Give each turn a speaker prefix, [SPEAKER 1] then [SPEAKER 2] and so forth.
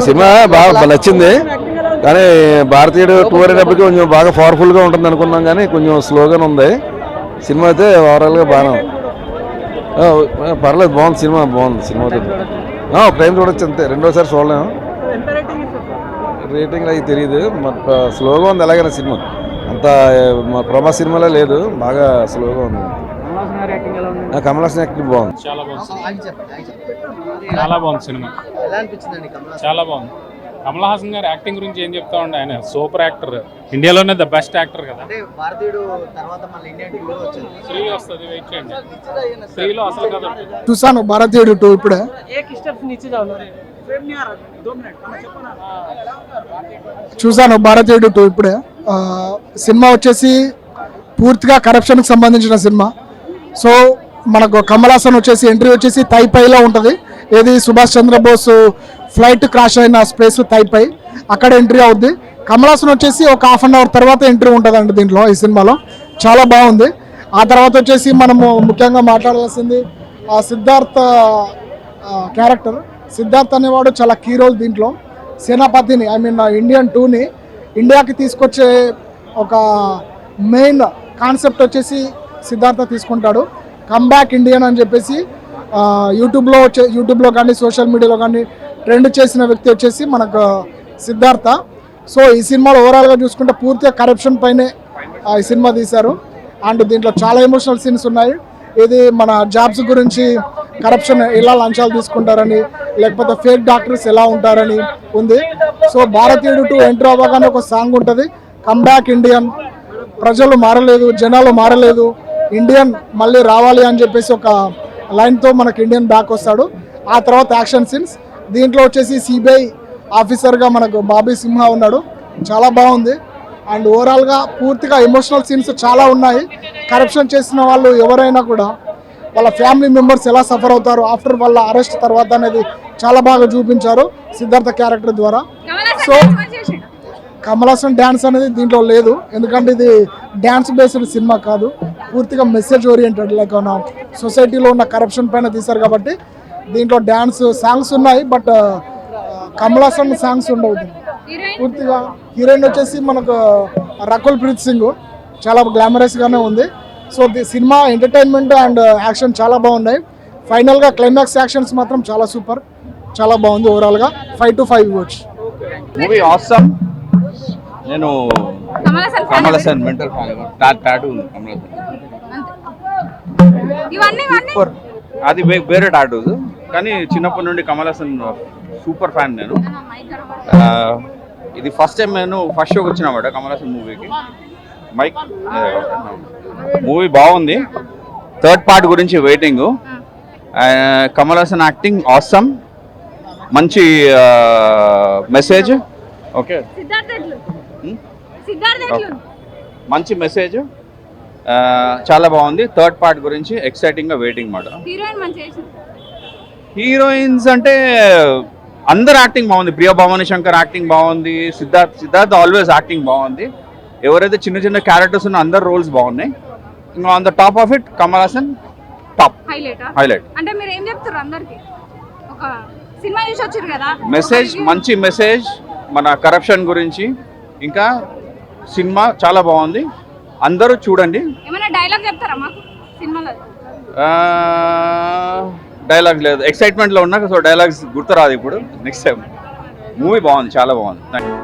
[SPEAKER 1] Cinema బాగా నచ్చింది. కానీ భారతీయుడు టూ అనేటప్పటికి కొంచెం బాగా పవర్ఫుల్గా ఉంటుంది అనుకున్నాం కానీ కొంచెం స్లోగానే ఉంది. సినిమా అయితే ఓవరాల్గా ఆ, పర్లేదు బాగుంది సినిమా బాగుంది సినిమా అయితే. టైం చూడొచ్చు అంతే రెండోసారి చూడలేము. రేటింగ్ అవి తెలియదు స్లోగా ఉంది ఎలాగైనా సినిమా. అంత మా ప్రభా సినిమాలో లేదు బాగా స్లోగా ఉంది. ఆ, కమల్ హాసన్ యాక్టింగ్ బాగుంది.
[SPEAKER 2] చాలా బాగుంది చాలా బాగుంది సినిమా.
[SPEAKER 3] ఎలా అనిపించిందండి కమల్ హాసన్
[SPEAKER 2] చాలా బాగుంది. కమల్ హాసన్ గారు యాక్టింగ్ గురించి ఏం చెప్తా ఉండే? ఆయన సూపర్ యాక్టర్. ఇండియాలోనే ద బెస్ట్ యాక్టర్ కదా.
[SPEAKER 3] అంటే భారతీయుడు తర్వాత మళ్ళీ ఇండియన్ టూ వచ్చింది
[SPEAKER 2] శ్రీ వస్తుంది వెయిట్ చేయండి. శ్రీలో అసలు కదా
[SPEAKER 4] చూసాను భారతీయుడు టూ ఇప్పుడే. చూసాను భారతీయుడు టూ ఇప్పుడే. సినిమా వచ్చేసి పూర్తిగా కరప్షన్కి సంబంధించిన సినిమా. సో మనకు కమలాసన్ వచ్చేసి ఎంట్రీ వచ్చేసి తైపైలో ఉంటుంది. ఏది సుభాష్ చంద్రబోస్ ఫ్లైట్ క్రాష్ అయిన స్పేస్ తైపై. అక్కడ ఎంట్రీ అవుద్ది. కమలాసన్ వచ్చేసి ఒక హాఫ్ అన్ అవర్ తర్వాత ఎంట్రీ ఉంటుందండి దీంట్లో ఈ సినిమాలో. చాలా బాగుంది. ఆ తర్వాత వచ్చేసి మనము ముఖ్యంగా మాట్లాడాల్సింది ఆ సిద్ధార్థ క్యారెక్టర్. సిద్ధార్థ్ అనేవాడు చాలా కీ రోల్ దీంట్లో. సేనాపతిని ఐ మీన్ ఇండియన్ టూని ఇండియాకి తీసుకొచ్చే ఒక మెయిన్ కాన్సెప్ట్ వచ్చేసి సిద్ధార్థ తీసుకుంటాడు. కమ్బ్యాక్ ఇండియన్ అని చెప్పేసి యూట్యూబ్లో వచ్చే యూట్యూబ్లో కానీ సోషల్ మీడియాలో కానీ ట్రెండ్ చేసిన వ్యక్తి వచ్చేసి మనకు సిద్ధార్థ. సో ఈ సినిమాలో ఓవరాల్గా చూసుకుంటే పూర్తిగా కరప్షన్ పైనే ఈ సినిమా తీశారు. అండ్ దీంట్లో చాలా ఎమోషనల్ సీన్స్ ఉన్నాయి. ఇది మన జాబ్స్ గురించి కరప్షన్ ఎలా లంచాలు తీసుకుంటారని లేకపోతే ఫేక్ డాక్టర్స్ ఎలా ఉంటారని ఉంది. సో భారతీయుడు టు ఎంటర్ అవ్వగానే ఒక సాంగ్ ఉంటుంది. కమ్బ్యాక్ ఇండియన్ ప్రజలు మారలేదు జనాలు మారలేదు. ఇండియన్ మళ్ళీ రావాలి అని చెప్పేసి ఒక లైన్తో మనకి ఇండియన్ బ్యాక్ వస్తాడు. ఆ తర్వాత యాక్షన్ సీన్స్ దీంట్లో వచ్చేసి సిబిఐ ఆఫీసర్గా మనకు బాబీ సింహ ఉన్నాడు. చాలా బాగుంది. అండ్ ఓవరాల్గా పూర్తిగా ఎమోషనల్ సీన్స్ చాలా ఉన్నాయి. కరప్షన్ చేసిన వాళ్ళు ఎవరైనా కూడా వాళ్ళ ఫ్యామిలీ మెంబర్స్ ఎలా సఫర్ అవుతారు ఆఫ్టర్ వాళ్ళ అరెస్ట్ తర్వాత అనేది చాలా బాగా చూపించారు సిద్ధార్థ క్యారెక్టర్ ద్వారా. సో కమలాసన్ డ్యాన్స్ అనేది దీంట్లో లేదు. ఎందుకంటే ఇది డ్యాన్స్ బేస్డ్ సినిమా కాదు. పూర్తిగా మెసేజ్ ఓరియంటెడ్ లైక్ సొసైటీలో ఉన్న కరప్షన్ పైన తీశారు కాబట్టి దీంట్లో డ్యాన్స్ సాంగ్స్ ఉన్నాయి బట్ కమలాసన్ సాంగ్స్ ఉండవు పూర్తిగా హీరోయిన్ వచ్చేసి మనకు రకుల్ ప్రీత్ సింగ్ చాలా గ్లామరస్గానే ఉంది. So the cinema entertainment and action చాలా బాగున్నాయి. ఫైనల్గా క్లైమాక్స్ యాక్షన్స్ మాత్రం చాలా సూపర్ చాలా బాగుంది ఓవరాల్గా ఫైవ్ టు ఫైవ్ ఇవ్వచ్చు
[SPEAKER 5] మూవీ ఆసమ్ నేను
[SPEAKER 6] Kamal Haasan fan
[SPEAKER 5] Kamal Haasan mental tattoo ఉంది కమల్ హాసన్.
[SPEAKER 6] ఇవన్నీ ఇవన్నీ?
[SPEAKER 5] సూపర్. అది వేరే టాటూస్ కానీ చిన్నప్పటి నుండి కమల్ హాసన్ సూపర్ ఫ్యాన్ నేను. ఇది ఫస్ట్ టైం నేను ఫస్ట్ షోకి వచ్చినామాట కమల్ హాసన్ మూవీకి. మైక్ మూవీ బాగుంది. థర్డ్ పార్ట్ గురించి waiting Kamal Haasan acting awesome మంచి మెసేజ్ ఓకే. మంచి మెసేజ్. చాలా బాగుంది. థర్డ్ పార్ట్ గురించి ఎక్సైటింగ్గా వెయిటింగ్ మాట. హీరోయిన్స్ అంటే అందరు యాక్టింగ్ బాగుంది. ప్రియ భవాని శంకర్ యాక్టింగ్ బాగుంది. సిద్ధార్థ్ సిద్ధార్థ్ ఆల్వేస్ యాక్టింగ్ బాగుంది. ఎవరైతే చిన్న చిన్న క్యారెక్టర్స్ ఉన్న అందరు రోల్స్ బాగున్నాయి. ఇంకా on the top of it Kamal Haasan top
[SPEAKER 6] highlight అంటే మీరు ఏం చెప్తారు అందరికి? ఒక సినిమా చూసి వచ్చారు కదా?
[SPEAKER 5] మెసేజ్ మంచి మెసేజ్ మన కరప్షన్ గురించి. ఇంకా సినిమా చాలా బాగుంది. అందరూ చూడండి.
[SPEAKER 6] డైలాగ్
[SPEAKER 5] లేదు. ఎక్సైట్మెంట్లో ఉన్నా సో డైలాగ్స్ గుర్తురాదు ఇప్పుడు. నెక్స్ట్ టైం మూవీ బాగుంది చాలా బాగుంది. Thank you